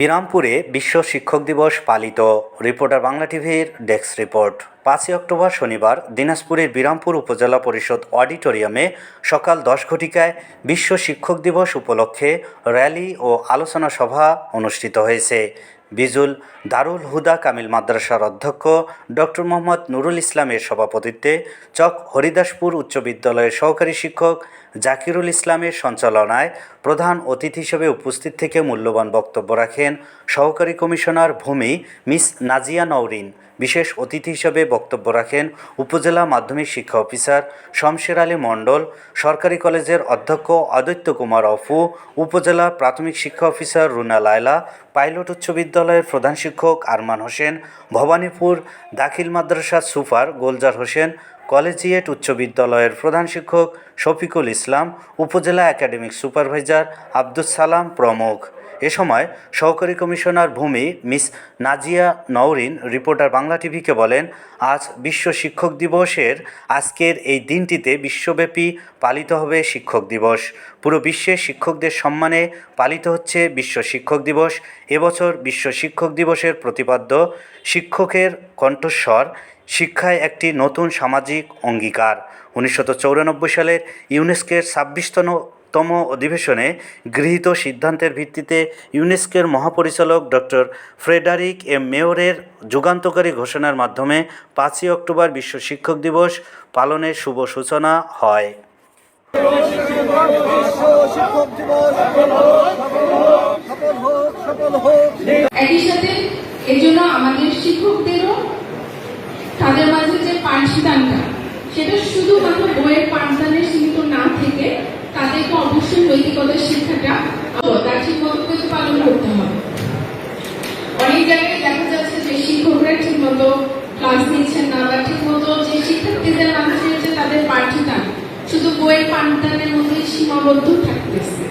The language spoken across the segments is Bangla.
বিরামপুরে বিশ্ব শিক্ষক দিবস পালিত। রিপোর্টার বাংলা টিভির ডেস্ক রিপোর্ট। পাঁচই অক্টোবর শনিবার দিনাজপুরের বিরামপুর উপজেলা পরিষদ অডিটোরিয়ামে সকাল দশ ঘটিকায় বিশ্ব শিক্ষক দিবস উপলক্ষে র্যালি ও আলোচনা সভা অনুষ্ঠিত হয়েছে। বিজুল দারুল হুদা কামিল মাদ্রাসার অধ্যক্ষ ডক্টর মোহাম্মদ নুরুল ইসলামের সভাপতিত্বে চক হরিদাসপুর উচ্চ বিদ্যালয়ের সহকারী শিক্ষক জাকিরুল ইসলামের সঞ্চালনায় প্রধান অতিথি হিসেবে উপস্থিত থেকে মূল্যবান বক্তব্য রাখেন সহকারী কমিশনার ভূমি মিস নাজিয়া নওরিন। বিশেষ অতিথি হিসেবে বক্তব্য রাখেন উপজেলা মাধ্যমিক শিক্ষা অফিসার শমশের আলী মণ্ডল, সরকারি কলেজের অধ্যক্ষ অদৈত্য কুমার অফু, উপজেলা প্রাথমিক শিক্ষা অফিসার রুনা লায়লা, পাইলট উচ্চ বিদ্যালয়ের প্রধান শিক্ষক আরমান হোসেন ভবানীপুর দাখিল মাদ্রাসার সুপার গোলজার হোসেন কলেজিয়েট উচ্চ বিদ্যালয়ের প্রধান শিক্ষক শফিকুল ইসলাম, উপজেলা একাডেমিক সুপারভাইজার আব্দুস সালাম প্রমুখ। এ সময় সহকারী কমিশনার ভূমি মিস নাজিয়া নওরিন, রিপোর্টার বাংলা টিভিকে বলেন, আজ বিশ্ব শিক্ষক দিবসের আজকের এই দিনটিতে বিশ্বব্যাপী পালিত হবে শিক্ষক দিবস। পুরো বিশ্বে শিক্ষকদের সম্মানে পালিত হচ্ছে বিশ্ব শিক্ষক দিবস। এবছর বিশ্ব শিক্ষক দিবসের প্রতিপাদ্য, শিক্ষকের কণ্ঠস্বর শিক্ষায় একটি নতুন সামাজিক অঙ্গীকার। উনিশশো চৌরানব্বই সালের ইউনেস্কের ছাব্বিশতম তম অধিবেশনে গৃহীত সিদ্ধান্তের ভিত্তিতে ইউনেস্কের মহাপরিচালক ডক্টর ফ্রেডারিক এম মেয়রের যুগান্তকারী ঘোষণার মাধ্যমে পাঁচই অক্টোবর বিশ্ব শিক্ষক দিবস পালনের শুভ সূচনা হয় বিশ্ব শিক্ষক দিবস সফল হোক সফল হোক সফল হোক একই সাথে এই জন্য আমাদের শিক্ষকদেরও তাদের মাঝে যে পাঠদানটা সেটা শুধুমাত্র বইয়ের পাঠদানের সীমিত না থেকে তাদেরকে অবশ্যই নৈতিকতার শিক্ষাটা তার করে পালন করতে হবে। অনেক জায়গায় দেখা যাচ্ছে যে শিক্ষকরা ক্লাস নিচ্ছেন না বা যে শিক্ষার্থীদের যে তাদের পাঠদান শুধু বইয়ের পাঠদানের মধ্যে সীমাবদ্ধ থাকতেছে।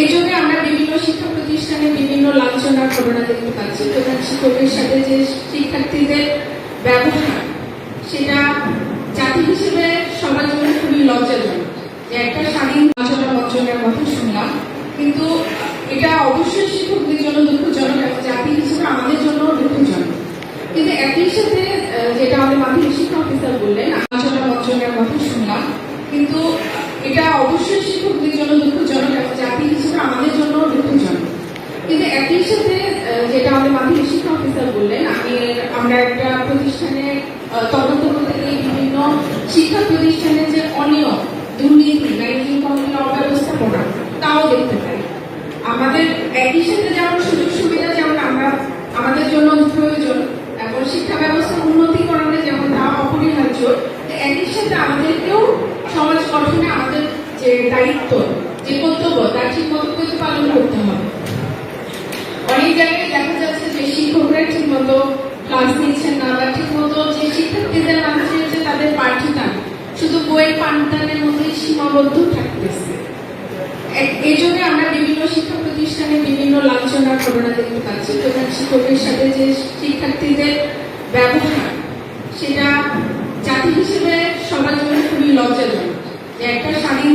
এই জন্য আমরা বিভিন্ন শিক্ষা প্রতিষ্ঠানে বিভিন্ন লাঞ্ছনার ঘটনা দেখতে পাচ্ছি। প্রধান শিক্ষকের সাথে যে শিক্ষার্থীদের ব্যবহার সেটা জাতি হিসেবে সবার জন্য খুবই লজ্জাজনক। যে একটা স্বাধীন আচরণ বঞ্চনের কথা শুনলাম, কিন্তু এটা অবশ্যই শিক্ষকদের জন্য দুঃখজনক এবং জাতি হিসেবে আমাদের জন্য দুঃখজনক। কিন্তু একই সাথে যেটা আমাদের মাধ্যমিক শিক্ষা অফিসার বললেন আচরণ বঞ্চনের কথা শুনলাম, কিন্তু এটা অবশ্যই শিক্ষকদের জন্য দুঃখজনক এবং জাতি হিসেবে আমাদের জন্য দুঃখজনক। কিন্তু একই সাথে যেটা আমাদের মাধ্যমিক শিক্ষা অফিসার বললেন, আমি, আমরা একটা প্রতিষ্ঠানে তদন্ত করতে গিয়ে বিভিন্ন শিক্ষা প্রতিষ্ঠানে যে অনিয়ম, দুর্নীতি ম্যানেজিং কমিটির অব্যবস্থাপনা তাও দেখতে পাই। আমাদের একই সাথে যেমন সুযোগ সুবিধা যেমন আমরা, আমাদের জন্য প্রয়োজন, এবং শিক্ষা ব্যবস্থা উন্নতিকরণে যেমন তা অপরিহার্য, একই সাথে আমাদেরকেও সমাজ গঠনে আমাদের যে দায়িত্ব, যে কর্তব্য তার ঠিক মতো করে পালন করতে হবে। অনেক জায়গায় দেখা যাচ্ছে যে শিক্ষকরা ঠিক মতো ক্লাস নিচ্ছেন না বা ঠিক মতো যে শিক্ষার্থীদের মাঝে যে তাদের পাঠদান শুধু বইয়ের পাঠদানের মধ্যে সীমাবদ্ধ থাকতেছে। এই জন্য আমরা বিভিন্ন শিক্ষা প্রতিষ্ঠানে বিভিন্ন লাঞ্ছনার ঘটনা দেখতে পাচ্ছি। প্রধান শিক্ষকের সাথে যে শিক্ষার্থীদের ব্যবহার, সেটা জাতি হিসেবে সবার জন্য খুবই লজ্জাজনক। একটা স্বাধীন